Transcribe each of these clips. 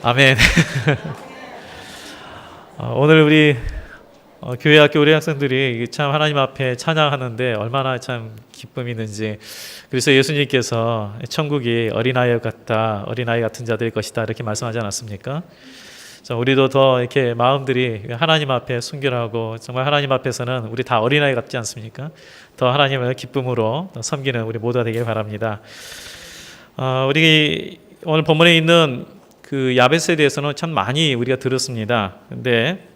아멘. 어, 오늘 우리 어, 교회 학교 우리 학생들이 참 하나님 앞에 찬양하는데 얼마나 참 기쁨이 있는지 그래서 예수님께서 천국이 어린아이 같다 어린아이 같은 자들의 것이다 이렇게 말씀하지 않았습니까? 자, 우리도 더 이렇게 마음들이 하나님 앞에 순결하고 정말 하나님 앞에서는 우리 다 어린아이 같지 않습니까? 더 하나님을 기쁨으로 섬기는 우리 모두가 되길 바랍니다. 어, 우리 오늘 본문에 있는 그 야베스에 대해서는 참 많이 우리가 들었습니다. 근데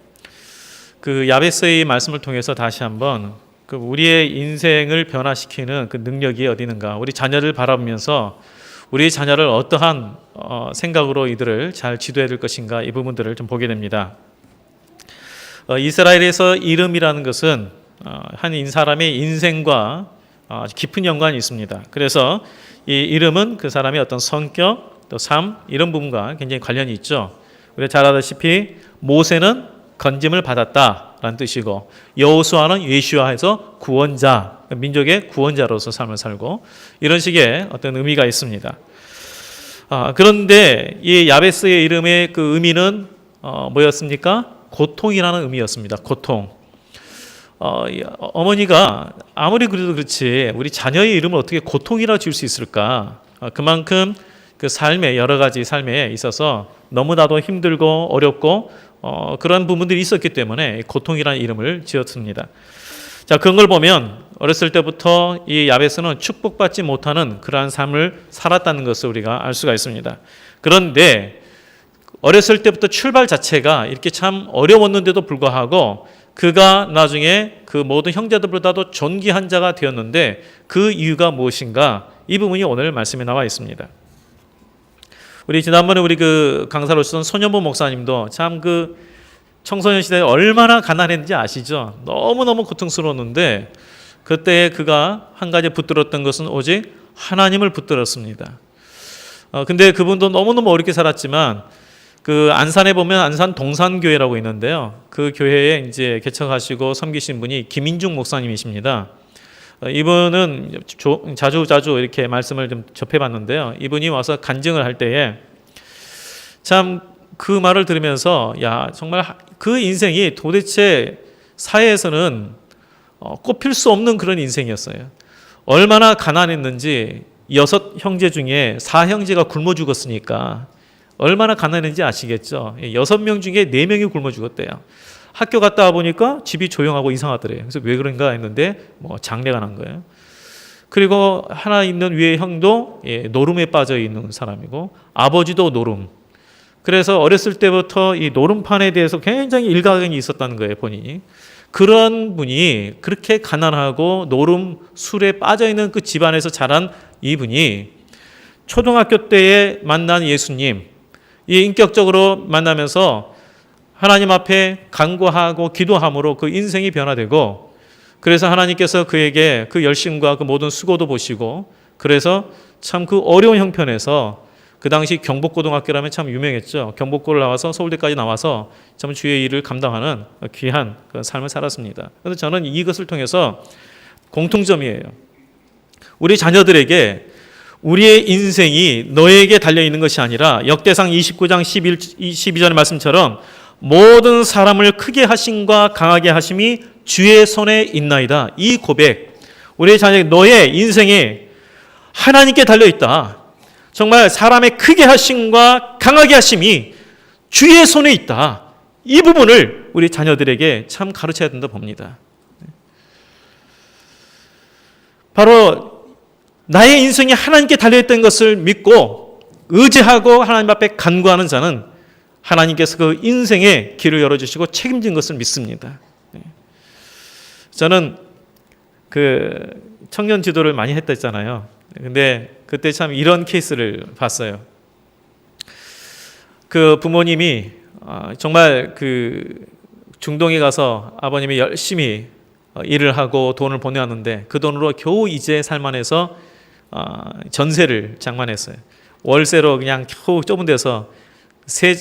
그 야베스의 말씀을 통해서 다시 한번 그 우리의 인생을 변화시키는 그 능력이 어디 있는가? 우리 자녀를 바라보면서 우리 자녀를 어떠한 어, 생각으로 이들을 잘 지도해야 될 것인가 이 부분들을 좀 보게 됩니다. 어, 이스라엘에서 이름이라는 것은 어, 한 사람의 인생과 깊은 연관이 있습니다. 그래서 이 이름은 그 사람의 어떤 성격, 또 삶 이런 부분과 굉장히 관련이 있죠. 우리가 잘 아다시피 모세는 건짐을 받았다라는 뜻이고 여호수아는 예슈아에서 구원자, 민족의 구원자로서 삶을 살고 이런 식의 어떤 의미가 있습니다. 아, 그런데 이 야베스의 이름의 그 의미는 어, 뭐였습니까? 고통이라는 의미였습니다. 고통. 어, 어머니가 아무리 그래도 그렇지 우리 자녀의 이름을 어떻게 고통이라 지을 수 있을까? 어, 그만큼 그 삶에 여러 가지 삶에 있어서 너무나도 힘들고 어렵고 어, 그런 부분들이 있었기 때문에 고통이라는 이름을 지었습니다. 자 그런 걸 보면 어렸을 때부터 이 야베스는 축복받지 못하는 그러한 삶을 살았다는 것을 우리가 알 수가 있습니다. 그런데 어렸을 때부터 출발 자체가 이렇게 참 어려웠는데도 불구하고 그가 나중에 그 모든 형제들보다도 존귀한 자가 되었는데 그 이유가 무엇인가? 이 부분이 오늘 말씀에 나와 있습니다. 우리 지난번에 우리 그 강사로 오셨던 손현보 목사님도 참 그 청소년 시대에 얼마나 가난했는지 아시죠? 너무너무 고통스러웠는데 그때 그가 한 가지 붙들었던 것은 오직 하나님을 붙들었습니다. 어, 근데 그분도 너무너무 어렵게 살았지만 그 안산에 보면 안산 동산교회라고 있는데요. 그 교회에 이제 개척하시고 섬기신 분이 김인중 목사님이십니다. 어, 이분은 자주 자주 이렇게 말씀을 좀 접해봤는데요. 이분이 와서 간증을 할 때에 참 그 말을 들으면서 야 정말 그 인생이 도대체 사회에서는 어, 꼽힐 수 없는 그런 인생이었어요. 얼마나 가난했는지 여섯 형제 중에 사 형제가 굶어 죽었으니까 얼마나 가난했는지 아시겠죠? 여섯 명 중에 네 명이 굶어 죽었대요. 학교 갔다 와 보니까 집이 조용하고 이상하더래요. 그래서 왜 그런가 했는데 뭐 장례가 난 거예요. 그리고 하나 있는 위에 형도 예, 노름에 빠져 있는 사람이고 아버지도 노름. 그래서 어렸을 때부터 이 노름판에 대해서 굉장히 일가견이 있었다는 거예요, 본인이. 그런 분이 그렇게 가난하고 노름 술에 빠져 있는 그 집안에서 자란 이분이 초등학교 때에 만난 예수님, 이 인격적으로 만나면서 하나님 앞에 간구하고 기도함으로 그 인생이 변화되고 그래서 하나님께서 그에게 그 열심과 그 모든 수고도 보시고 그래서 참 그 어려운 형편에서 그 당시 경복고등학교라면 참 유명했죠. 경복고를 나와서 서울대까지 나와서 참 주의 일을 감당하는 귀한 그 삶을 살았습니다. 그래서 저는 이것을 통해서 공통점이에요. 우리 자녀들에게 우리의 인생이 너에게 달려 있는 것이 아니라 역대상 29장 11, 12절의 말씀처럼 모든 사람을 크게 하심과 강하게 하심이 주의 손에 있나이다. 이 고백, 우리의 자녀 너의 인생에 하나님께 달려 있다. 정말 사람의 크게 하심과 강하게 하심이 주의 손에 있다. 이 부분을 우리 자녀들에게 참 가르쳐야 된다 봅니다. 바로 나의 인생이 하나님께 달려있던 것을 믿고 의지하고 하나님 앞에 간구하는 자는 하나님께서 그 인생의 길을 열어주시고 책임진 것을 믿습니다. 저는 그 청년 지도를 많이 했다 했잖아요. 근데 그때 참 이런 케이스를 봤어요. 그 부모님이 아, 정말 그 중동에 가서 아버님이 열심히 어, 일을 하고 돈을 보내왔는데 그 돈으로 겨우 이제 살만해서 아, 전세를 장만했어요. 월세로 그냥 겨우 좁은 데서 세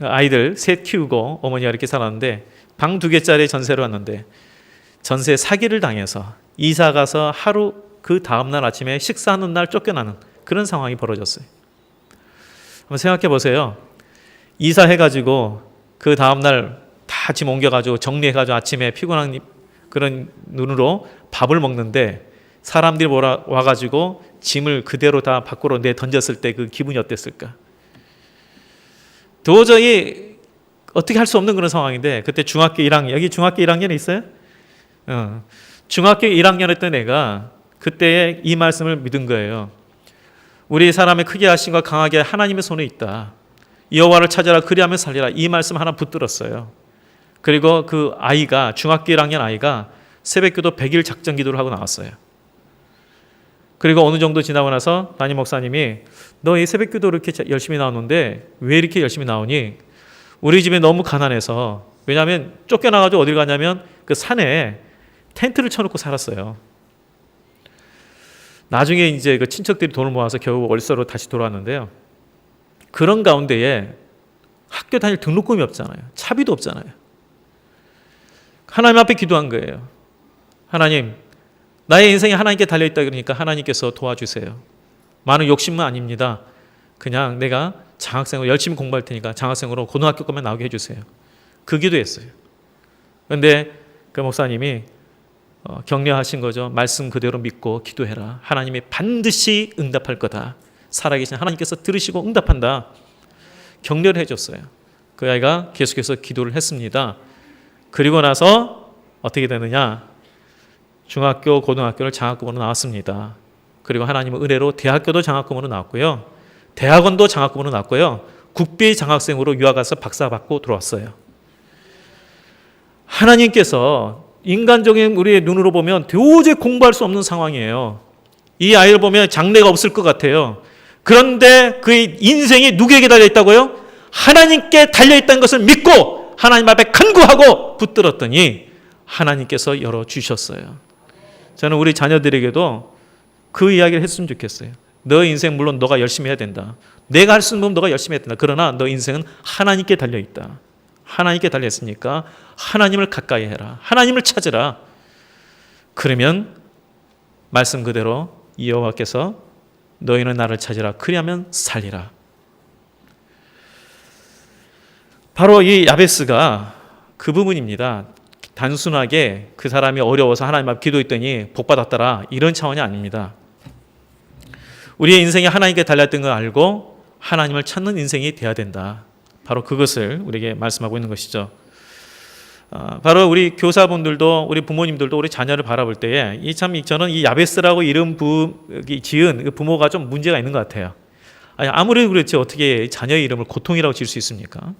아이들 셋 키우고 어머니가 이렇게 살았는데 방 두 개짜리 전세로 왔는데 전세 사기를 당해서 이사 가서 하루 그 다음 날 아침에 식사하는 날 쫓겨나는 그런 상황이 벌어졌어요. 한번 생각해 보세요. 이사해 가지고 그 다음 날 다 짐 옮겨 가지고 정리해 가지고 아침에 피곤한 그런 눈으로 밥을 먹는데 사람들이 뭐라 와 가지고 짐을 그대로 다 밖으로 내 던졌을 때 그 기분이 어땠을까? 도저히 어떻게 할 수 없는 그런 상황인데 그때 중학교 1학년 여기 중학교 1학년 있어요? 어. 중학교 1학년 했던 애가 그때 이 말씀을 믿은 거예요. 우리 사람의 크게 하신 것 강하게 하나님의 손에 있다. 여호와를 찾아라 그리하면 살리라. 이 말씀 하나 붙들었어요. 그리고 그 아이가 중학교 1학년 아이가 새벽기도 100일 작전 기도를 하고 나왔어요. 그리고 어느 정도 지나고 나서 담임 목사님이 너이 새벽 기도 이렇게 열심히 나오는데 왜 이렇게 열심히 나오니? 우리 집에 너무 가난해서 왜냐하면 쫓겨나가지고 어딜 가냐면 그 산에 텐트를 쳐놓고 살았어요. 나중에 이제 그 친척들이 돈을 모아서 겨우 월서로 다시 돌아왔는데요. 그런 가운데에 학교 다닐 등록금이 없잖아요. 차비도 없잖아요. 하나님 앞에 기도한 거예요. 하나님, 나의 인생이 하나님께 달려있다 그러니까 하나님께서 도와주세요. 많은 욕심은 아닙니다. 그냥 내가 장학생으로 열심히 공부할 테니까 장학생으로 고등학교 거만 나오게 해주세요. 그 기도했어요. 그런데 그 목사님이 어, 격려하신 거죠. 말씀 그대로 믿고 기도해라. 하나님이 반드시 응답할 거다. 살아계신 하나님께서 들으시고 응답한다. 격려를 해줬어요. 그 아이가 계속해서 기도를 했습니다. 그리고 나서 어떻게 되느냐? 중학교, 고등학교를 장학금으로 나왔습니다. 그리고 하나님의 은혜로 대학교도 장학금으로 나왔고요. 대학원도 장학금으로 나왔고요. 국비 장학생으로 유학 가서 박사 받고 들어왔어요. 하나님께서 인간적인 우리의 눈으로 보면 도저히 공부할 수 없는 상황이에요. 이 아이를 보면 장래가 없을 것 같아요. 그런데 그의 인생이 누구에게 달려 있다고요? 하나님께 달려 있다는 것을 믿고 하나님 앞에 간구하고 붙들었더니 하나님께서 열어 주셨어요. 저는 우리 자녀들에게도 그 이야기를 했으면 좋겠어요. 너 인생 물론 너가 열심히 해야 된다. 내가 할 수 있는 건 너가 열심히 해야 된다. 그러나 너 인생은 하나님께 달려 있다. 하나님께 달려 있으니까 하나님을 가까이 해라. 하나님을 찾으라. 그러면 말씀 그대로 여호와께서 너희는 나를 찾으라. 그리하면 살리라. 바로 이 야베스가 그 부분입니다. 단순하게 그 사람이 어려워서 하나님 앞 기도했더니 복 받았더라 이런 차원이 아닙니다. 우리의 인생이 하나님께 달렸던 걸 알고 하나님을 찾는 인생이 되어야 된다. 바로 그것을 우리에게 말씀하고 있는 것이죠. 아, 바로 우리 교사분들도 우리 부모님들도 우리 자녀를 바라볼 때에 이 참 저는 이 야베스라고 이름 부 지은 그 부모가 좀 문제가 있는 것 같아요. 아니, 아무리 그렇지 어떻게 자녀의 이름을 고통이라고 지을 수 있습니까?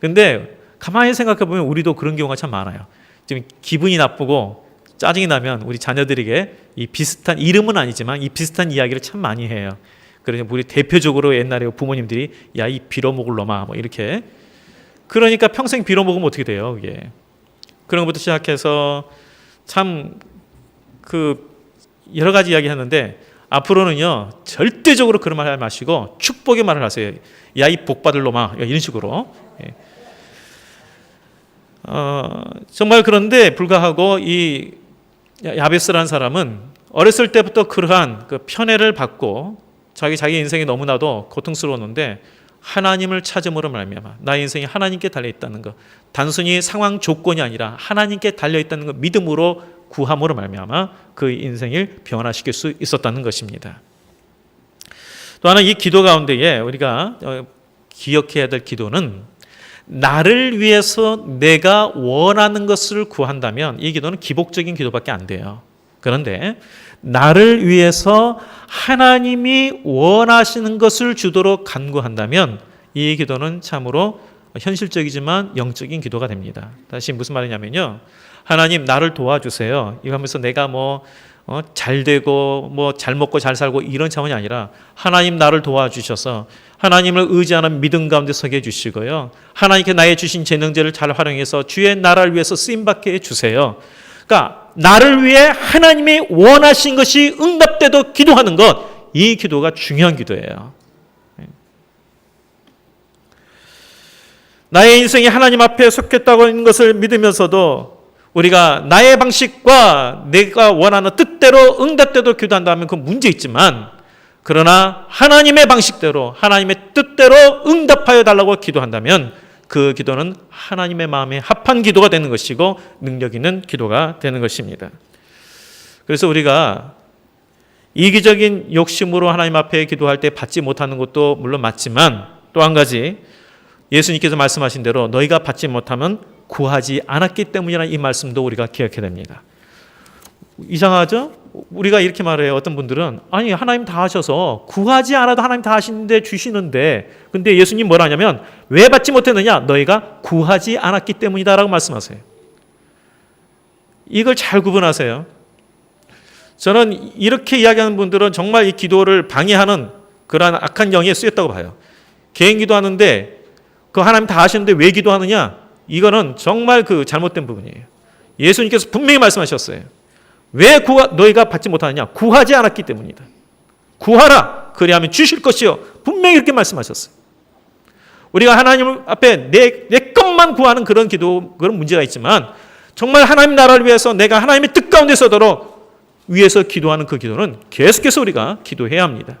근데 가만히 생각해 보면 우리도 그런 경우가 참 많아요. 지금 기분이 나쁘고 짜증이 나면 우리 자녀들에게 이 비슷한 이름은 아니지만 이 비슷한 이야기를 참 많이 해요. 그러니 우리 대표적으로 옛날에 부모님들이 야 이 빌어먹을 놈아 뭐 이렇게. 그러니까 평생 빌어먹으면 어떻게 돼요 그게? 그런 것부터 시작해서 참 그 여러 가지 이야기 하는데 앞으로는요 절대적으로 그런 말 하지 마시고 축복의 말을 하세요. 야 이 복 받을 놈아. 이런 식으로. 예. 어, 정말 그런데 불구하고 이 야베스라는 사람은 어렸을 때부터 그러한 그 편애를 받고 자기 자기 인생이 너무나도 고통스러웠는데 하나님을 찾음으로 말미암아 나의 인생이 하나님께 달려 있다는 것 단순히 상황 조건이 아니라 하나님께 달려 있다는 것 믿음으로 구함으로 말미암아 그 인생을 변화시킬 수 있었다는 것입니다. 또 하나 이 기도 가운데에 우리가 어, 기억해야 될 기도는 나를 위해서 내가 원하는 것을 구한다면 이 기도는 기복적인 기도밖에 안 돼요. 그런데 나를 위해서 하나님이 원하시는 것을 주도록 간구한다면 이 기도는 참으로 현실적이지만 영적인 기도가 됩니다. 다시 무슨 말이냐면요. 하나님 나를 도와주세요. 이거 하면서 내가 뭐 어, 잘 되고 뭐 잘 먹고 잘 살고 이런 차원이 아니라 하나님 나를 도와주셔서 하나님을 의지하는 믿음 가운데 서게 해주시고요. 하나님께 나의 주신 재능들을 잘 활용해서 주의 나라를 위해서 쓰임 받게 해주세요. 그러니까 나를 위해 하나님이 원하신 것이 응답돼도 기도하는 것 이 기도가 중요한 기도예요. 나의 인생이 하나님 앞에 속했다고 하는 것을 믿으면서도 우리가 나의 방식과 내가 원하는 뜻대로 응답돼도 기도한다면 그 문제 있지만 그러나 하나님의 방식대로 하나님의 뜻대로 응답하여 달라고 기도한다면 그 기도는 하나님의 마음에 합한 기도가 되는 것이고 능력 있는 기도가 되는 것입니다. 그래서 우리가 이기적인 욕심으로 하나님 앞에 기도할 때 받지 못하는 것도 물론 맞지만 또 한 가지 예수님께서 말씀하신 대로 너희가 받지 못하면 구하지 않았기 때문이라는 이 말씀도 우리가 기억해야 됩니다. 이상하죠? 우리가 이렇게 말해요. 어떤 분들은 아니 하나님 다 하셔서 구하지 않아도 하나님 다 하시는데 주시는데 근데 예수님 뭐라 하냐면 왜 받지 못했느냐? 너희가 구하지 않았기 때문이다라고 말씀하세요. 이걸 잘 구분하세요. 저는 이렇게 이야기하는 분들은 정말 이 기도를 방해하는 그러한 악한 영에 쓰였다고 봐요. 개인 기도하는데 그 하나님 다 하시는데 왜 기도하느냐? 이거는 정말 그 잘못된 부분이에요. 예수님께서 분명히 말씀하셨어요. 왜 구하, 너희가 받지 못하느냐? 구하지 않았기 때문이다. 구하라. 그리하면 주실 것이요. 분명히 이렇게 말씀하셨어요. 우리가 하나님 앞에 내, 내 것만 구하는 그런 기도, 그런 문제가 있지만 정말 하나님 나라를 위해서 내가 하나님의 뜻 가운데 서도록 위해서 기도하는 그 기도는 계속해서 우리가 기도해야 합니다.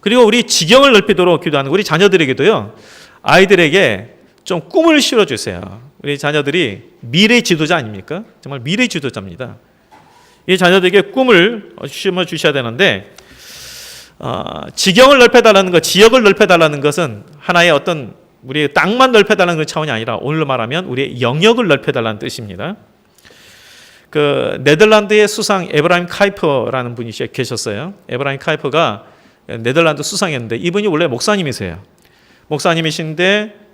그리고 우리 지경을 넓히도록 기도하는 우리 자녀들에게도요, 아이들에게 좀 꿈을 실어주세요. 우리 자녀들이 미래 지도자 아닙니까? 정말 미래 지도자입니다. 이 자녀들에게 꿈을 심어 주셔야 되는데, 어, 지경을 넓혀달라는 것, 지역을 넓혀달라는 것은 하나의 어떤 우리의 땅만 넓혀달라는 그 차원이 아니라 오늘로 말하면 우리의 영역을 넓혀달라는 뜻입니다. 그 네덜란드의 수상 에브라임 카이퍼라는 분이 계셨어요. 에브라임 카이퍼가 네덜란드 수상했는데 이분이 원래 목사님이세요. 목사님이신데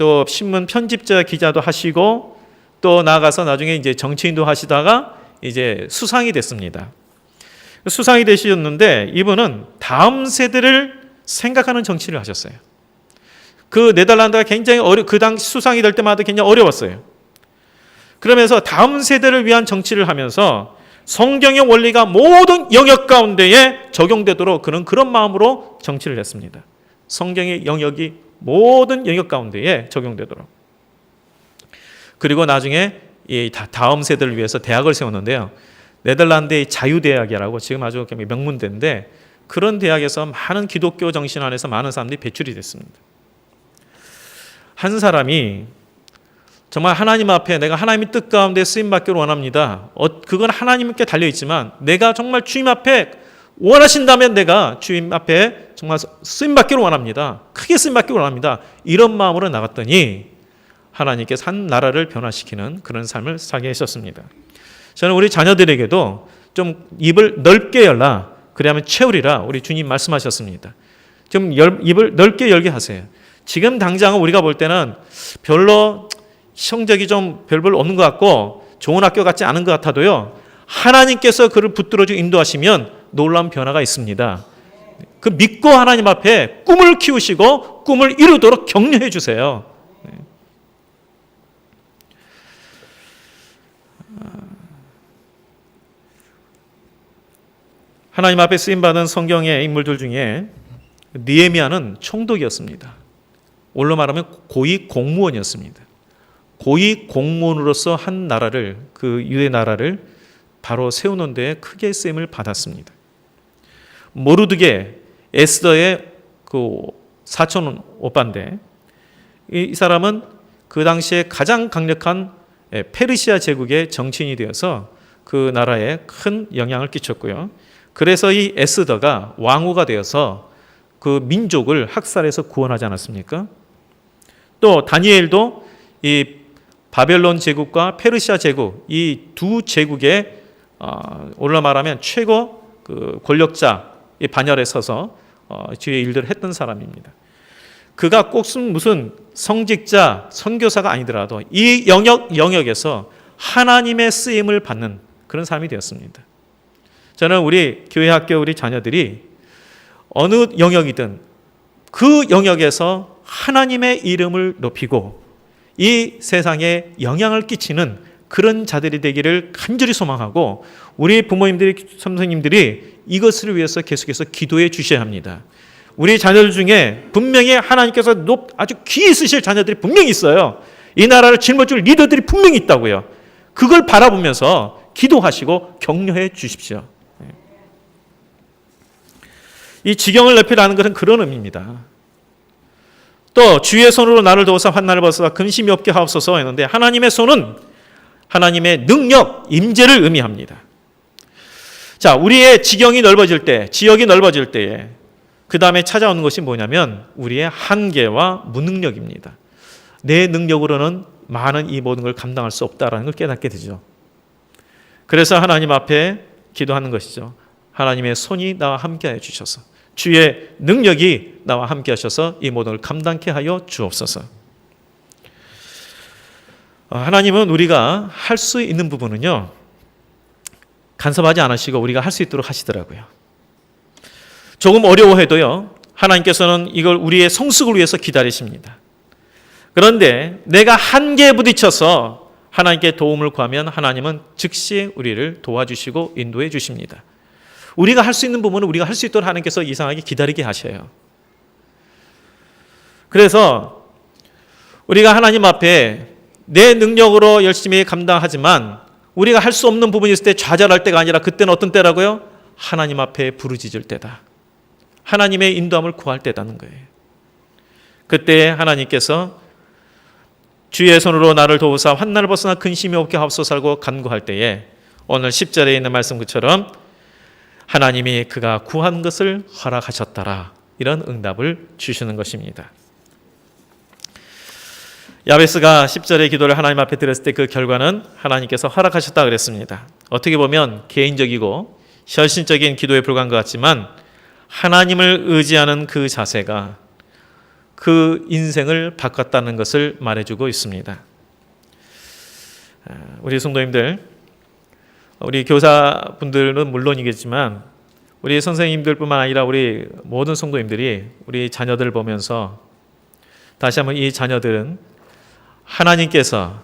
또 신문 편집자 기자도 하시고 또 나아가서 나중에 이제 정치인도 하시다가 이제 수상이 됐습니다. 수상이 되셨는데 이분은 다음 세대를 생각하는 정치를 하셨어요. 그 네덜란드가 굉장히 어려 그 당시 수상이 될 때마다 굉장히 어려웠어요. 그러면서 다음 세대를 위한 정치를 하면서 성경의 원리가 모든 영역 가운데에 적용되도록 그런 그런 마음으로 정치를 했습니다. 성경의 영역이 모든 영역 가운데에 적용되도록. 그리고 나중에 이 다음 세대를 위해서 대학을 세웠는데요. 네덜란드의 자유대학이라고 지금 아주 명문대인데 그런 대학에서 많은 기독교 정신 안에서 많은 사람들이 배출이 됐습니다. 한 사람이 정말 하나님 앞에 내가 하나님의 뜻 가운데 쓰임 받기를 원합니다. 어, 그건 하나님께 달려 있지만 내가 정말 주님 앞에 원하신다면 내가 주님 앞에 정말 쓰임 받기를 원합니다. 크게 쓰임 받기를 원합니다. 이런 마음으로 나갔더니 하나님께서 한 나라를 변화시키는 그런 삶을 살게 하셨습니다. 저는 우리 자녀들에게도 좀 입을 넓게 열라. 그래야만 채우리라. 우리 주님 말씀하셨습니다. 좀 입을 넓게 열게 하세요. 지금 당장은 우리가 볼 때는 별로 성적이 좀 별별 없는 것 같고 좋은 학교 같지 않은 것 같아도요. 하나님께서 그를 붙들어주 인도하시면 놀라운 변화가 있습니다. 그 믿고 하나님 앞에 꿈을 키우시고 꿈을 이루도록 격려해 주세요. 네. 하나님 앞에 쓰임 받은 성경의 인물들 중에 니에미아는 총독이었습니다. 올로 말하면 고위 공무원이었습니다. 고위 공무원으로서 한 나라를 그 유대 나라를 바로 세우는 데 크게 쓰임을 받았습니다. 모르드게 에스더의 그 사촌 오빠인데 이 사람은 그 당시에 가장 강력한 페르시아 제국의 정치인이 되어서 그 나라에 큰 영향을 끼쳤고요. 그래서 이 에스더가 왕후가 되어서 그 민족을 학살해서 구원하지 않았습니까? 또 다니엘도 이 바벨론 제국과 페르시아 제국 이 두 제국의 어, 올라 말하면 최고 그 권력자 이 반열에 서서 어, 주의 일들을 했던 사람입니다. 그가 꼭 무슨 성직자, 선교사가 아니더라도 이 영역 영역에서 하나님의 쓰임을 받는 그런 사람이 되었습니다. 저는 우리 교회 학교 우리 자녀들이 어느 영역이든 그 영역에서 하나님의 이름을 높이고 이 세상에 영향을 끼치는 그런 자들이 되기를 간절히 소망하고 우리 부모님들이 선생님들이 이것을 위해서 계속해서 기도해 주셔야 합니다. 우리 자녀들 중에 분명히 하나님께서 높, 아주 귀히 쓰실 자녀들이 분명히 있어요. 이 나라를 짊어질 리더들이 분명히 있다고요. 그걸 바라보면서 기도하시고 격려해 주십시오. 이 지경을 넓히라는 것은 그런 의미입니다. 또 주의 손으로 나를 도우사 환난을 벗어서 근심이 없게 하옵소서 했는데 하나님의 손은 하나님의 능력, 임재를 의미합니다. 자, 우리의 지경이 넓어질 때, 지역이 넓어질 때에 그 다음에 찾아오는 것이 뭐냐면 우리의 한계와 무능력입니다. 내 능력으로는 많은 이 모든 걸 감당할 수 없다라는 걸 깨닫게 되죠. 그래서 하나님 앞에 기도하는 것이죠. 하나님의 손이 나와 함께하여 주셔서 주의 능력이 나와 함께하셔서 이 모든 걸 감당케 하여 주옵소서. 어, 하나님은 우리가 할 수 있는 부분은요 간섭하지 않으시고 우리가 할 수 있도록 하시더라고요. 조금 어려워해도요 하나님께서는 이걸 우리의 성숙을 위해서 기다리십니다. 그런데 내가 한계에 부딪혀서 하나님께 도움을 구하면 하나님은 즉시 우리를 도와주시고 인도해 주십니다. 우리가 할 수 있는 부분은 우리가 할 수 있도록 하나님께서 이상하게 기다리게 하셔요. 그래서 우리가 하나님 앞에 내 능력으로 열심히 감당하지만 우리가 할 수 없는 부분이 있을 때 좌절할 때가 아니라 그때는 어떤 때라고요? 하나님 앞에 부르짖을 때다. 하나님의 인도함을 구할 때다는 거예요. 그때 하나님께서 주의 손으로 나를 도우사 환난을 벗어나 근심이 없게 하옵소서 하고 간구할 때에 오늘 10절에 있는 말씀처럼 하나님이 그가 구한 것을 허락하셨더라. 이런 응답을 주시는 것입니다. 야베스가 10절의 기도를 하나님 앞에 드렸을 때 그 결과는 하나님께서 허락하셨다 그랬습니다. 어떻게 보면 개인적이고 현실적인 기도에 불과한 것 같지만 하나님을 의지하는 그 자세가 그 인생을 바꿨다는 것을 말해주고 있습니다. 아, 우리 성도님들, 우리 교사분들은 물론이겠지만 우리 선생님들뿐만 아니라 우리 모든 성도님들이 우리 자녀들을 보면서 다시 한번 이 자녀들은 하나님께서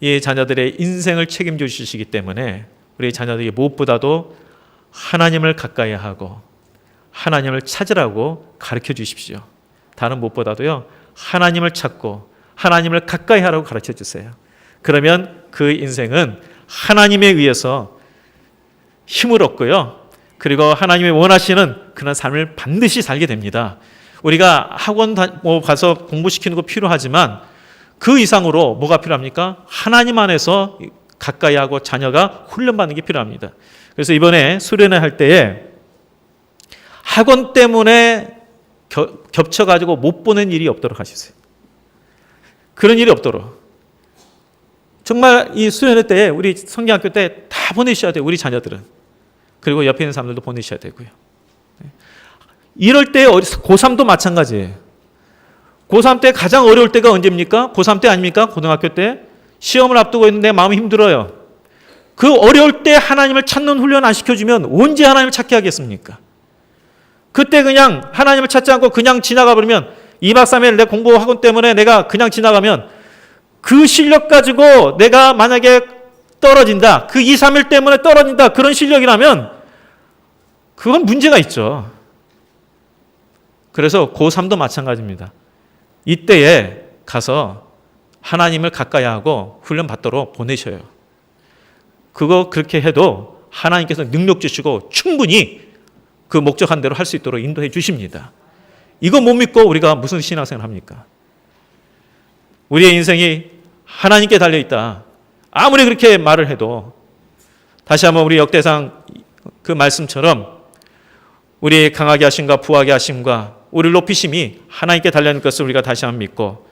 이 자녀들의 인생을 책임져 주시기 때문에 우리 자녀들이 무엇보다도 하나님을 가까이 하고 하나님을 찾으라고 가르쳐 주십시오. 다른 무엇보다도요. 하나님을 찾고 하나님을 가까이 하라고 가르쳐 주세요. 그러면 그 인생은 하나님에 의해서 힘을 얻고요. 그리고 하나님이 원하시는 그런 삶을 반드시 살게 됩니다. 우리가 학원 뭐 가서 공부시키는 거 필요하지만 그 이상으로 뭐가 필요합니까? 하나님 안에서 가까이 하고 자녀가 훈련받는 게 필요합니다. 그래서 이번에 수련회 할 때에 학원 때문에 겹쳐가지고 못 보는 일이 없도록 하시세요. 그런 일이 없도록. 정말 이 수련회 때 우리 성경학교 때 다 보내셔야 돼요. 우리 자녀들은. 그리고 옆에 있는 사람들도 보내셔야 되고요. 이럴 때 고3도 마찬가지예요. 고3 때 가장 어려울 때가 언제입니까? 고3 때 아닙니까? 고등학교 때 시험을 앞두고 있는데 마음이 힘들어요. 그 어려울 때 하나님을 찾는 훈련 안 시켜주면 언제 하나님을 찾게 하겠습니까? 그때 그냥 하나님을 찾지 않고 그냥 지나가 버리면 2박 3일 내 공부 학원 때문에 내가 그냥 지나가면 그 실력 가지고 내가 만약에 떨어진다. 그 2, 3일 때문에 떨어진다. 그런 실력이라면 그건 문제가 있죠. 그래서 고3도 마찬가지입니다. 이때에 가서 하나님을 가까이 하고 훈련 받도록 보내셔요. 그거 그렇게 해도 하나님께서 능력 주시고 충분히 그 목적한 대로 할 수 있도록 인도해 주십니다. 이거 못 믿고 우리가 무슨 신앙생활 합니까? 우리의 인생이 하나님께 달려 있다. 아무리 그렇게 말을 해도 다시 한번 우리 역대상 그 말씀처럼 우리 강하게 하심과 부하게 하심과 우리를 높이심이 하나님께 달려 있는 것을 우리가 다시 한번 믿고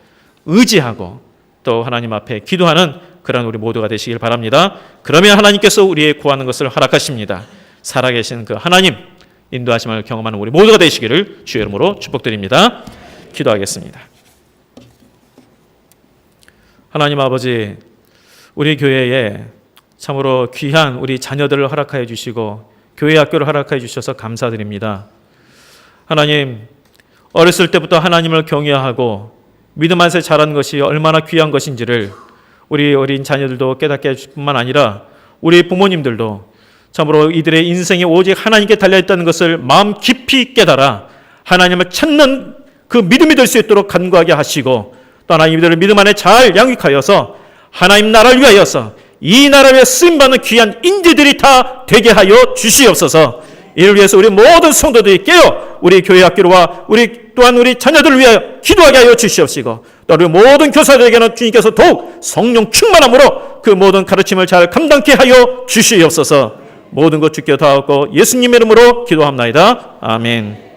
의지하고 또 하나님 앞에 기도하는 그런 우리 모두가 되시길 바랍니다. 그러면 하나님께서 우리의 구하는 것을 허락하십니다. 살아계신 그 하나님 인도하심을 경험하는 우리 모두가 되시기를 주의 이름으로 축복드립니다. 기도하겠습니다. 하나님 아버지 우리 교회에 참으로 귀한 우리 자녀들을 허락하여 주시고 교회 학교를 허락하여 주셔서 감사드립니다. 하나님 어렸을 때부터 하나님을 경외하고 믿음 안에서 자란 것이 얼마나 귀한 것인지를 우리 어린 자녀들도 깨닫게 해줄 뿐만 아니라 우리 부모님들도 참으로 이들의 인생이 오직 하나님께 달려있다는 것을 마음 깊이 깨달아 하나님을 찾는 그 믿음이 될 수 있도록 간구하게 하시고 또 하나님 이들을 믿음 안에 잘 양육하여서 하나님 나라를 위하여서 이 나라에 쓰임받는 귀한 인재들이 다 되게 하여 주시옵소서 이를 위해서 우리 모든 성도들이 깨어 우리 교회 학교와 우리 또한 우리 자녀들을 위하여 기도하게 하여 주시옵시고 또 우리 모든 교사들에게는 주님께서 더욱 성령 충만함으로 그 모든 가르침을 잘 감당케 하여 주시옵소서. 모든 것 주께 다 얻고 예수님 이름으로 기도합나이다. 아멘